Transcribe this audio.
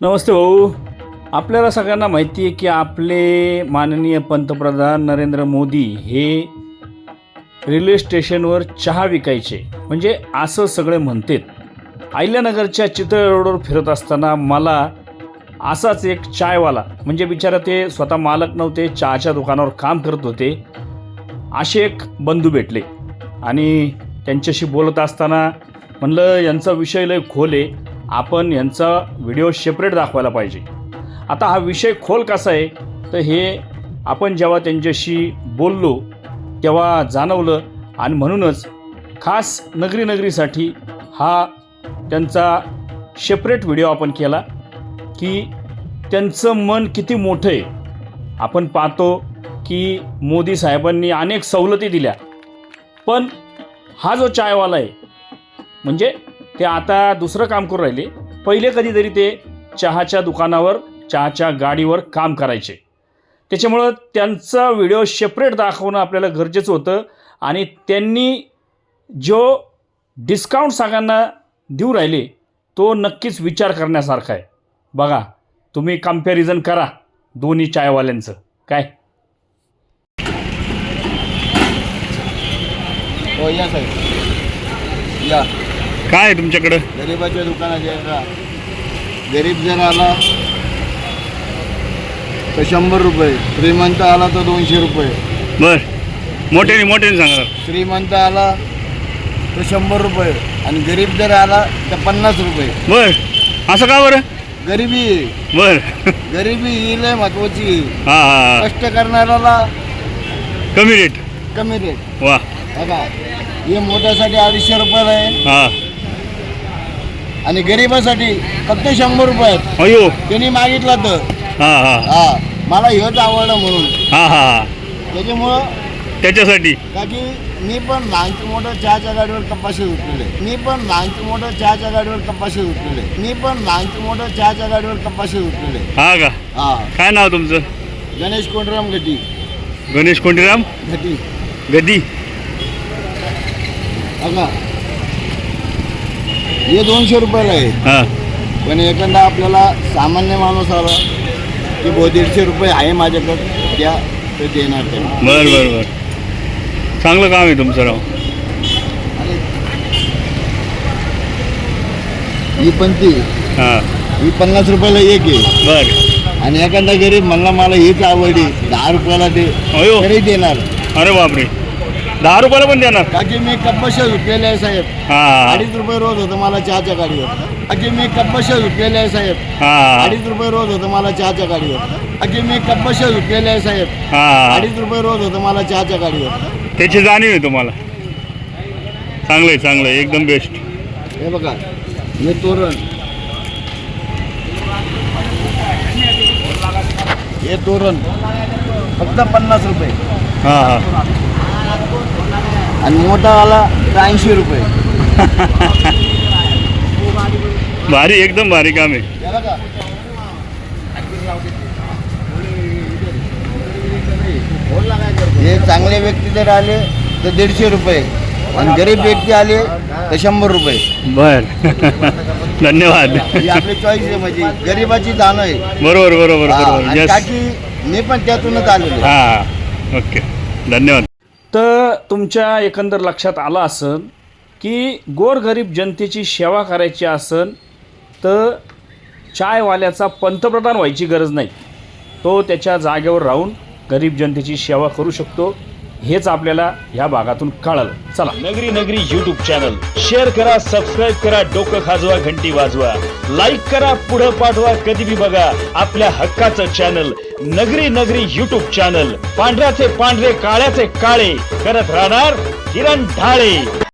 नमस्ते भाऊ. आपल्याला सगळ्यांना माहिती आहे की आपले माननीय पंतप्रधान नरेंद्र मोदी हे रेल्वे स्टेशनवर चहा विकायचे. म्हणजे असं सगळे म्हणतात. अहिल्यानगरच्या चितळ रोडवर फिरत असताना मला असाच एक चायवाला म्हणजे बिचारा ते स्वतः मालक नव्हते चहाच्या दुकानावर काम करत होते असे एक बंधू भेटले. आणि त्यांच्याशी बोलत असताना म्हणलं यांचा विषय लय खोल आहे. आपण यांचा व्हिडिओ सेपरेट दाखवायला पाहिजे. आता हा विषय खोल कसा आहे? तर हे आपण जेव्हा त्यांच्याशी बोललो तेव्हा जाणवलं आणि म्हणूनच खास नगरी नगरीसाठी हा त्यांचा सेपरेट व्हिडिओ आपण केला की त्यांचं मन किती मोठं आहे. आपण पाहतो की मोदी साहेबांनी अनेक सवलती दिल्या. पण हा जो चायवाला आहे म्हणजे ते आता दुसरं काम करू राहिले. पहिले कधीतरी ते चहाच्या दुकानावर चहाच्या गाडीवर काम करायचे. त्याच्यामुळं त्यांचा व्हिडिओ सेपरेट दाखवणं आपल्याला गरजेचं होतं आणि त्यांनी जो डिस्काउंट सगळ्यांना देऊ राहिले तो नक्कीच विचार करण्यासारखा आहे. बघा तुम्ही कंपॅरिझन करा दोन्ही चायवाल्यांचं. काय? हो या साहेब. या. काय आहे तुमच्याकडं? गरिबाच्या दुकानात यायचा गरीब जर आला तर शंभर रुपये. श्रीमंत आला तर दोनशे रुपये. बर. मोठ्याने मोठ्याने सांगा. श्रीमंत आला तर शंभर रुपये. आणि गरीब जर आला तर पन्नास रुपये. बर. असं का बरं? गरिबी बर. गरिबी ही लय महत्वाची हां हां कष्ट करणाऱ्याला कमी रेट कमी रेट वा. बघा हे मोठ्यासाठी अडीचशे रुपयाला आहे. हां. आणि गरिबासाठी फक्त शंभर रुपये अयो. त्यांनी मागितलं तर. हां हां. हा. मला हेच आवडलं म्हणून. हां हां हां. त्याच्यामुळं त्याच्यासाठी? का की मी पण लहानची मोठं चहाच्या गाडीवर कपाशी उठलेले मी पण लहानची मोठं चहाच्या गाडीवर कपाशी उठलेले मी पण लहानची मोठं चहाच्या गाडीवर कपाशी उठलेले हा का? हा. काय नाव तुमचं? गणेश कोंडराम घटी गणेश कोंडीराम? घटी गदी. बघा हे दोनशे रुपयाला आहे. हां. पण एखादा आपल्याला सामान्य माणूस आला की भाऊ दीडशे रुपये आहे माझ्याकडं द्या ते देणार त्यांना बर बर बर. चांगलं काम आहे तुमचं राव. ही पण ती हां. ही पन्नास रुपयाला एक आहे. बर. आणि एखादा गरीब म्हणला मला हीच आवडली दहा रुपयाला दे अयो. तरी देणार. अरे बापरे. दहा रुपयाला पण देणार. बाकी मी कप्पशा झुकलेले आहे साहेब. हां. अडीच रुपये रोज होतं मला चहाच्या गाडीवर. बाकी मी कप्पशा झुकलेले आहे साहेब. हां. अडीच रुपये रोज होतं मला चहाच्या गाडीवर. बाकी मी कप्पशा झुकलेले आहे साहेब. हां. अडीच रुपये रोज होतं मला चहाच्या गाडीवर. त्याची जाणीव आहे तुम्हाला. चांगलं आहे चांगलं आहे. एकदम बेस्ट हे बघा. हे तोरण. हे तोरण. फक्त पन्नास रुपये. हां हां. आणि मोठा तर ऐंशी रुपये. भारी एकदम भारी काम आहे. हे हे चांगले व्यक्ती जर आले तर दीडशे रुपये. आणि गरीब व्यक्ती आले तर शंभर रुपये. बर. धन्यवाद. ही आपली चॉईस आहे म्हणजे गरिबाची जाण आहे. बरोबर बरोबर हा, बरोबर आणि यस काकी मी पण त्यातूनच आलेलो आहे. हां ओके. धन्यवाद. तर तुमच्या एकंदर लक्षात आलं असन की गोरगरीब जनतेची सेवा करायची असन तर चायवाल्याचा पंतप्रधान व्हायची गरज नाही. तो त्याच्या जागेवर राहून गरीब जनतेची सेवा करू शकतो. हेच आपल्याला ह्या भागातून कळलं. चला. नगरी नगरी यूट्यूब चॅनल शेअर करा सबस्क्राईब करा डोकं खाजवा घंटी वाजवा. लाईक करा पुढं पाठवा कधी बी बघा आपल्या हक्काचं चॅनल नगरी नगरी यूट्यूब चॅनल पांढऱ्याचे पांढरे काळ्याचे काळे. करत राहणार किरण ढाळे.